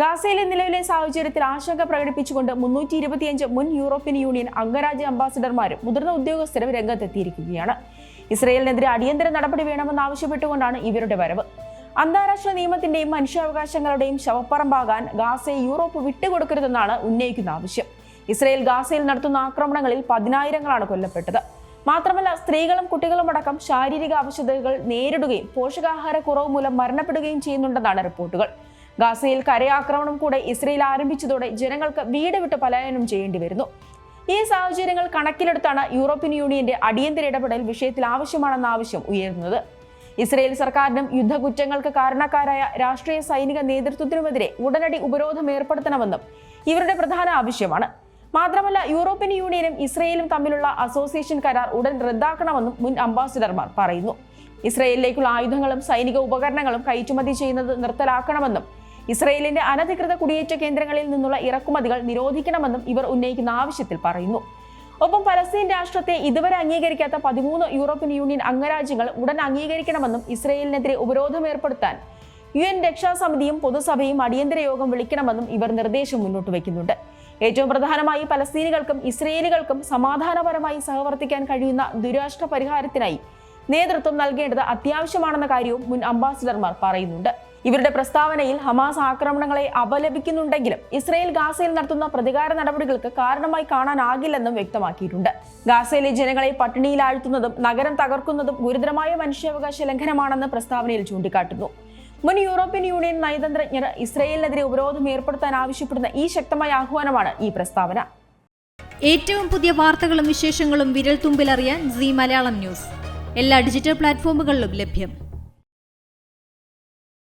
ഗാസയിലെ നിലവിലെ സാഹചര്യത്തിൽ ആശങ്ക പ്രകടിപ്പിച്ചുകൊണ്ട് മുന്നൂറ്റി ഇരുപത്തിയഞ്ച് മുൻ യൂറോപ്യൻ യൂണിയൻ അംഗരാജ്യ അംബാസിഡർമാരും മുതിർന്ന ഉദ്യോഗസ്ഥരും രംഗത്തെത്തിയിരിക്കുകയാണ്. ഇസ്രയേലിനെതിരെ അടിയന്തര നടപടി വേണമെന്ന് ആവശ്യപ്പെട്ടുകൊണ്ടാണ് ഇവരുടെ വരവ്. അന്താരാഷ്ട്ര നിയമത്തിന്റെയും മനുഷ്യാവകാശങ്ങളുടെയും ശവപ്പറമ്പാകാൻ ഗാസയെ യൂറോപ്പ് വിട്ടുകൊടുക്കരുതെന്നാണ് ഉന്നയിക്കുന്ന ആവശ്യം. ഇസ്രയേൽ ഗാസയിൽ നടത്തുന്ന ആക്രമണങ്ങളിൽ പതിനായിരങ്ങളാണ് കൊല്ലപ്പെട്ടത്. മാത്രമല്ല സ്ത്രീകളും കുട്ടികളും അടക്കം ശാരീരിക അവശതകൾ നേരിടുകയും പോഷകാഹാരക്കുറവ് മൂലം മരണപ്പെടുകയും ചെയ്യുന്നുണ്ടെന്നാണ് റിപ്പോർട്ടുകൾ. ഗാസയിൽ കരയാക്രമണം കൂടെ ഇസ്രയേൽ ആരംഭിച്ചതോടെ ജനങ്ങൾക്ക് വീട് വിട്ട് പലായനം ചെയ്യേണ്ടി വരുന്നു. ഈ സാഹചര്യങ്ങൾ കണക്കിലെടുത്താണ് യൂറോപ്യൻ യൂണിയന്റെ അടിയന്തര ഇടപെടൽ വിഷയത്തിൽ ആവശ്യമാണെന്ന ആവശ്യം ഉയരുന്നത്. ഇസ്രയേൽ സർക്കാരിനും യുദ്ധകുറ്റങ്ങൾക്ക് കാരണക്കാരായ രാഷ്ട്രീയ സൈനിക നേതൃത്വത്തിനുമെതിരെ ഉടനടി ഉപരോധം ഏർപ്പെടുത്തണമെന്നും ഇവരുടെ പ്രധാന ആവശ്യമാണ്. മാത്രമല്ല യൂറോപ്യൻ യൂണിയനും ഇസ്രയേലും തമ്മിലുള്ള അസോസിയേഷൻ കരാർ ഉടൻ റദ്ദാക്കണമെന്നും മുൻ അംബാസിഡർമാർ പറയുന്നു. ഇസ്രയേലിലേക്കുള്ള ആയുധങ്ങളും സൈനിക ഉപകരണങ്ങളും കയറ്റുമതി ചെയ്യുന്നത് നിർത്തലാക്കണമെന്നും ഇസ്രയേലിന്റെ അനധികൃത കുടിയേറ്റ കേന്ദ്രങ്ങളിൽ നിന്നുള്ള ഇറക്കുമതികൾ നിരോധിക്കണമെന്നും ഇവർ ഉന്നയിക്കുന്ന ആവശ്യത്തിൽ പറയുന്നു. ഒപ്പം പലസ്തീൻ രാഷ്ട്രത്തെ ഇതുവരെ അംഗീകരിക്കാത്ത പതിമൂന്ന് യൂറോപ്യൻ യൂണിയൻ അംഗരാജ്യങ്ങൾ ഉടൻ അംഗീകരിക്കണമെന്നും ഇസ്രയേലിനെതിരെ ഉപരോധം ഏർപ്പെടുത്താൻ യു എൻ രക്ഷാസമിതിയും പൊതുസഭയും അടിയന്തര യോഗം വിളിക്കണമെന്നും ഇവർ നിർദ്ദേശം മുന്നോട്ട് വയ്ക്കുന്നുണ്ട്. ഏറ്റവും പ്രധാനമായി പലസ്തീനികൾക്കും ഇസ്രയേലികൾക്കും സമാധാനപരമായി സഹവർത്തിക്കാൻ കഴിയുന്ന ദുരാഷ്ട്ര പരിഹാരത്തിനായി നേതൃത്വം നൽകേണ്ടത് അത്യാവശ്യമാണെന്ന കാര്യവും മുൻ അംബാസിഡർമാർ പറയുന്നുണ്ട്. ഇവരുടെ പ്രസ്താവനയിൽ ഹമാസ് ആക്രമണങ്ങളെ അപലപിക്കുന്നുണ്ടെങ്കിലും ഇസ്രയേൽ ഗാസയിൽ നടത്തുന്ന പ്രതികാര നടപടികൾക്ക് കാരണമായി കാണാനാകില്ലെന്നും വ്യക്തമാക്കിയിട്ടുണ്ട്. ഗാസയിലെ ജനങ്ങളെ പട്ടിണിയിലാഴ്ത്തുന്നതും നഗരം തകർക്കുന്നതും ഗുരുതരമായ മനുഷ്യാവകാശ ലംഘനമാണെന്ന് പ്രസ്താവനയിൽ ചൂണ്ടിക്കാട്ടുന്നു. മുൻ യൂറോപ്യൻ യൂണിയൻ നയതന്ത്രജ്ഞർ ഇസ്രയേലിനെതിരെ ഉപരോധം ഏർപ്പെടുത്താൻ ആവശ്യപ്പെടുന്ന ഈ ശക്തമായ ആഹ്വാനമാണ് ഈ പ്രസ്താവന. ഏറ്റവും പുതിയ വാർത്തകളും വിശേഷങ്ങളും വിരൽ തുമ്പിലറിയാൻ സി മലയാളം ന്യൂസ്. എല്ലാ ഡിജിറ്റൽ പ്ലാറ്റ്ഫോമുകളിലും ലഭ്യം.